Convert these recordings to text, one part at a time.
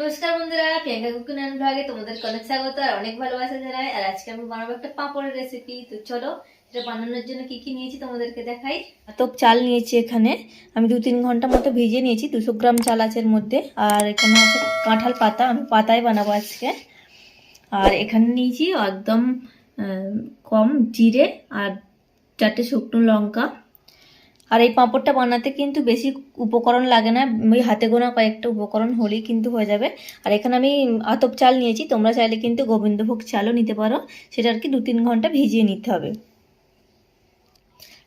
নমস্কার বন্ধুরা, Priyanka cooking and ব্লগে তোমাদেরকে অনেক স্বাগত আর অনেক ভালোবাসা জানাই। আর আজকে আমি বানাবো একটা পাঁপড়ের রেসিপি তো চলো, এটা বানানোর জন্য কি কি নিয়েছি তোমাদেরকে দেখাই। তোপ চাল নিয়েছি এখানে। আমি দু তিন ঘণ্টা মতো ভিজিয়ে নিয়েছি, দুশো গ্রাম চাল আছে এর মধ্যে। আর এখানে আছে কাঁঠাল পাতা, আমি পাতায় বানাবো আজকে। আর এখানে নিয়েছি একদম কম জিরে আর চারটে শুকনো লঙ্কা। আর এই পাঁপড়টা বানাতে কিন্তু বেশি উপকরণ লাগে না। ওই হাতে গোনা কয়েকটা উপকরণ হলেই কিন্তু হয়ে যাবে। আর এখানে আমি আতপ চাল নিয়েছি। তোমরা চাইলে কিন্তু গোবিন্দভোগ চালও নিতে পারো। সেটা আর কি দু তিন ঘণ্টা ভিজিয়ে নিতে হবে।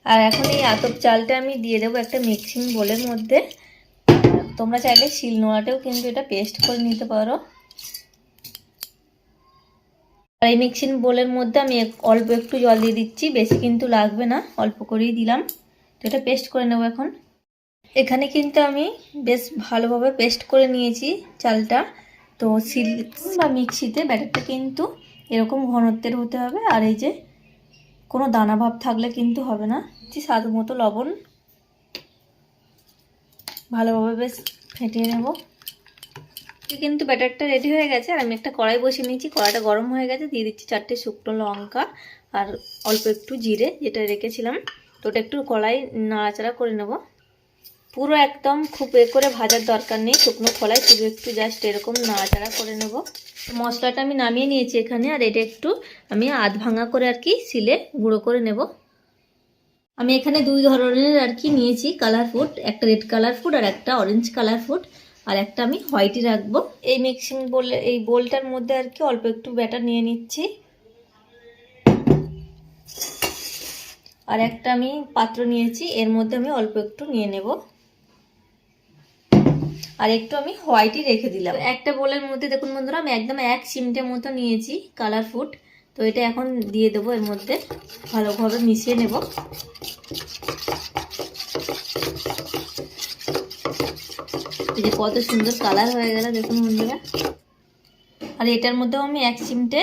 আর এখন এই আতপ চালটা আমি দিয়ে দেবো একটা মিক্সিং বোলের মধ্যে। তোমরা চাইলে শিলনোড়াতেও কিন্তু এটা পেস্ট করে নিতে পারো। আর এই মিক্সিং বোলের মধ্যে আমি অল্প একটু জল দিয়ে দিচ্ছি। বেশি কিন্তু লাগবে না। অল্প করেই দিলাম। তো এটা পেস্ট করে নেব এখন। এখানে কিন্তু আমি বেশ ভালোভাবে পেস্ট করে নিয়েছি চালটা। তো শিল বা মিক্সিতে ব্যাটারটা কিন্তু এরকম ঘনত্বের হতে হবে। আর এই যে কোনো দানা ভাব থাকলে কিন্তু হবে না। স্বাদ মতো লবণ ভালোভাবে বেশ ফেটিয়ে নেব। কিন্তু ব্যাটারটা রেডি হয়ে গেছে। আর আমি একটা কড়াই বসিয়ে নিয়েছি। কড়াইটা গরম হয়ে গেছে। দিয়ে দিচ্ছি চারটে শুকনো লঙ্কা আর অল্প একটু জিরে, যেটা রেখেছিলাম। তো ওটা একটু কড়াই নাড়াচাড়া করে নেব। পুরো একদম খুব এ করে ভাজার দরকার নেই, শুকনো কড়াই শুধু একটু জাস্ট এরকম নাড়াচাড়া করে নেব। মশলাটা আমি নামিয়ে নিয়েছি এখানে, আর এটা একটু আমি আধ ভাঙা করে আর কি সিলে গুঁড়ো করে নেব। আমি এখানে দুই ধরনের আর কি নিয়েছি কালার ফুড একটা রেড কালার ফুড আর একটা অরেঞ্জ কালার ফুড আর একটা আমি হোয়াইটই রাখব। এই মিক্সিং বোলে এই বোলটার মধ্যে আর কি অল্প একটু ব্যাটার নিয়ে নিচ্ছি। আর একটা আমি পাত্র নিয়েছি, এর মধ্যে আমি অল্প একটু নিয়ে নেব। আর একটু আমি হোয়াইটই রেখে দিলাম। একটা বোলের মধ্যে দেখুন বন্ধুরা, আমি একদম এক চিমটে মতো নিয়েছি কালার ফুড। তো এটা এখন দিয়ে দেবো এর মধ্যে, ভালোভাবে মিশিয়ে নেব। এই যে কত সুন্দর কালার হয়ে গেল দেখুন বন্ধুরা। আর এটার মধ্যেও আমি এক চিমটে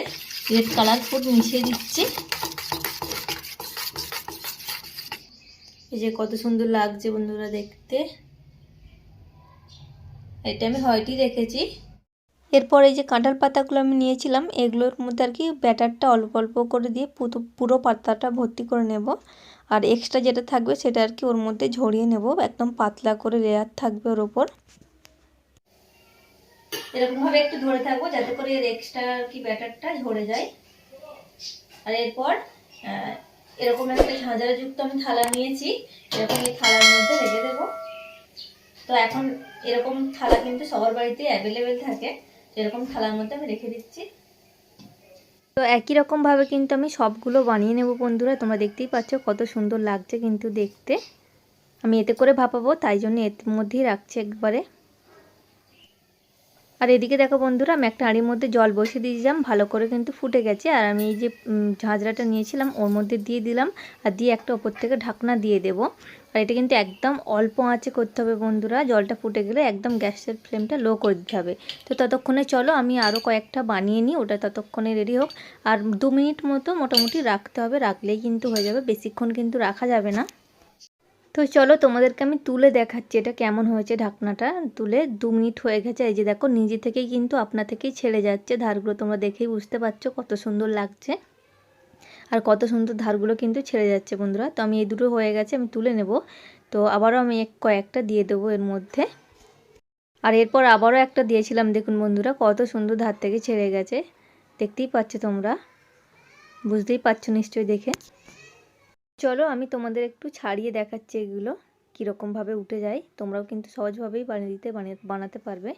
রেড কালার ফুড মিশিয়ে দিচ্ছি। এই যে কত সুন্দর লাগছে বন্ধুরা দেখতে। এটা আমি হয়টি রেখেছি এরপর এই যে কাঁঠাল পাতাগুলো আমি নিয়েছিলাম, এগুলোর মধ্যে আর কি ব্যাটারটা অল্প অল্প করে দিয়ে পুরো পাতাটা ভর্তি করে নেব। আর এক্সট্রা যেটা থাকবে সেটা আর কি ওর মধ্যে ঝরিয়ে নেব, একদম পাতলা করে লেয়ার থাকবে ওর ওপর। এরকমভাবে একটু ধরে থাকব যাতে করে এর এক্সট্রা আর কি ব্যাটারটা ঝরে যায়। আর এরপর এরকম যুক্ত আমি থালা নিয়েছি, এরকম এই থালার মধ্যে রেখে দেবো। তো এখন এরকম থালা কিন্তু সবার বাড়িতে অ্যাভেলেবেল থাকে, তো এরকম থালার মধ্যে আমি রেখে দিচ্ছি। তো একই রকমভাবে কিন্তু আমি সবগুলো বানিয়ে নেব বন্ধুরা, তোমরা দেখতেই পাচ্ছ কত সুন্দর লাগছে কিন্তু দেখতে। আমি এতে করে ভাপাবো, তাই জন্য এর মধ্যেই রাখছি একবারে। আর এদিকে দেখো বন্ধুরা, আমি একটা হাঁড়ির মধ্যে জল বসিয়ে দিয়েছিলাম, ভালো করে কিন্তু ফুটে গেছে। আর আমি এই যে ঝাঁঝরাটা নিয়েছিলাম, ওর মধ্যে দিয়ে দিলাম, আর দিয়ে একটা ওপর থেকে ঢাকনা দিয়ে দেবো। আর এটা কিন্তু একদম অল্প আঁচে করতে হবে বন্ধুরা, জলটা ফুটে গেলে একদম গ্যাসের ফ্লেমটা লো করে দিতে হবে। তো ততক্ষণে চলো, আমি আরও কয়েকটা বানিয়ে নিই, ওটা ততক্ষণে রেডি হোক। আর দু মিনিট মতো মোটামুটি রাখতে হবে, রাখলেই কিন্তু হয়ে যাবে, বেশিক্ষণ কিন্তু রাখা যাবে না। তো চলো তোমাদেরকে আমি তুলে দেখাচ্ছি এটা কেমন হয়েছে ঢাকনাটা। তুলে দু মিনিট হয়ে গেছে, এই যে দেখো নিজে থেকেই কিন্তু আপনা থেকেই ছেড়ে যাচ্ছে। ধারগুলো তোমরা দেখেই বুঝতে পারছ কত সুন্দর লাগছে। আর কত সুন্দর ধারগুলো কিন্তু ছেড়ে যাচ্ছে বন্ধুরা। তো আমি এই দুটো হয়ে গেছে, আমি তুলে নেব। তো আবারও আমি এক, কয়েকটা দিয়ে দেবো এর মধ্যে। আর এরপর আবারও একটা দিয়েছিলাম, দেখুন বন্ধুরা কত সুন্দর ধার থেকে ছেড়ে গেছে। দেখতেই পাচ্ছ তোমরা? বুঝতেই পারছ নিশ্চয়ই দেখে? চলো আমি তোমাদের একটু ছাড়িয়ে দেখাচ্ছি এগুলো, কীরকমভাবে উঠে যায়। তোমরাও কিন্তু সহজভাবেই বানিয়ে দিতে, বানিয়ে, বানাতে পারবে।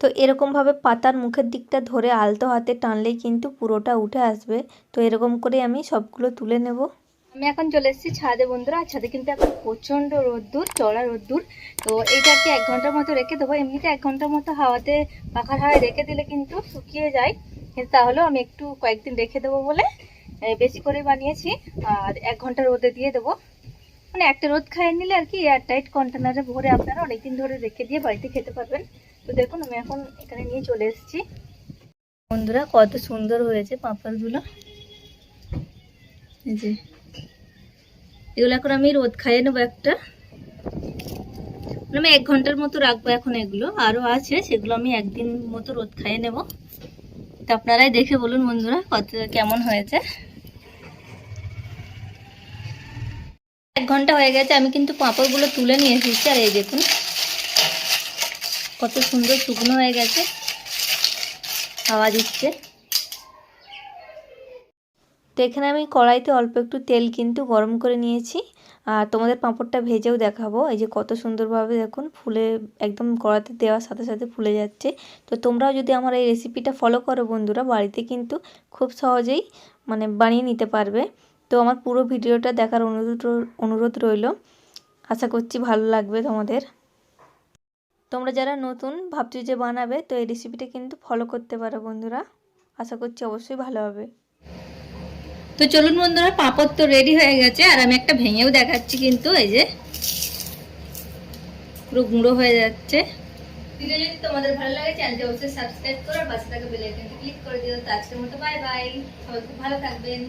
তো এরকমভাবে পাতার মুখের দিকটা ধরে আলতো হাতে টানলেই কিন্তু পুরোটা উঠে আসবে। তো এরকম করে আমি সবগুলো তুলে নেব। আমি এখন চলে এসেছি ছাদে বন্ধুরা। আর ছাদে কিন্তু এখন প্রচণ্ড রোদ্দুর চড়া রোদ্দুর। তো এইটাকে এক ঘণ্টার মতো রেখে দেবো। এমনিতে এক ঘণ্টার মতো হাওয়াতে, পাখার হাওয়ায় রেখে দিলে কিন্তু শুকিয়ে যায়। কিন্তু তাহলেও আমি একটু কয়েকদিন রেখে দেবো বলে বেশি করে বানিয়েছি। আর এক ঘণ্টা রোদে দিয়ে দেবো। মানে একটা রোদ খাইয়ে নিলে আর কি এয়ার টাইট কন্টেনারে ভরে আপনারা অনেকদিন ধরে রেখে দিয়ে বাড়িতে খেতে পারবেন। তো দেখুন, আমি এখন এখানে নিয়ে চলে এসেছি। বন্ধুরা, কত সুন্দর হয়েছে পাঁপড়গুলো। এই যে, এগুলো এখন আমি রোদ খাইয়ে নেব একটা। মানে আমি এক ঘণ্টার মতো রাখব এখন এগুলো। আরও আছে, সেগুলো আমি একদিন মতো রোদ খাইয়ে নেব। তো আপনারাই দেখে বলুন বন্ধুরা, কত, কেমন হয়েছে। এক ঘণ্টা হয়ে গেছে, আমি কিন্তু পাঁপড়গুলো তুলে নিয়ে এসেছি। আর এই দেখুন, কত সুন্দর শুকনো হয়ে গেছে। হাওয়া দিচ্ছে তো এখানে আমি কড়াইতে অল্প একটু তেল কিন্তু গরম করে নিয়েছি। আর তোমাদের পাঁপড়টা ভেজেও দেখাবো। এই যে কত সুন্দরভাবে দেখুন, ফুলে একদম কড়াতে দেওয়ার সাথে সাথে ফুলে যাচ্ছে। তো তোমরাও যদি আমার এই রেসিপিটা ফলো করো বন্ধুরা, বাড়িতে কিন্তু খুব সহজেই মানে বানিয়ে নিতে পারবে। তো আমার পুরো ভিডিওটা দেখার অনুরোধ অনুরোধ রইল। আশা করছি ভালো লাগবে তোমাদের। তোমরা যারা নতুন ভাবছ যে বানাবে, তো এই রেসিপিটা কিন্তু ফলো করতে পারো বন্ধুরা। আশা করছি অবশ্যই ভালো হবে। তো চলুন বন্ধুরা, পাঁপড় তো রেডি হয়ে গেছে, আর আমি একটা ভেঙেও দেখাচ্ছি কিন্তু, এই যে। পুরো গুঁড়ো হয়ে যাচ্ছে। ভিডিও যদি তোমাদের ভালো লাগে, চ্যানেলটি অবশ্যই সাবস্ক্রাইব করো, আর পাশে থাকা বেল আইকনটি ক্লিক করে দিও। তো আজকের মতো বাই বাই সবাই খুব ভালো থাকবেন।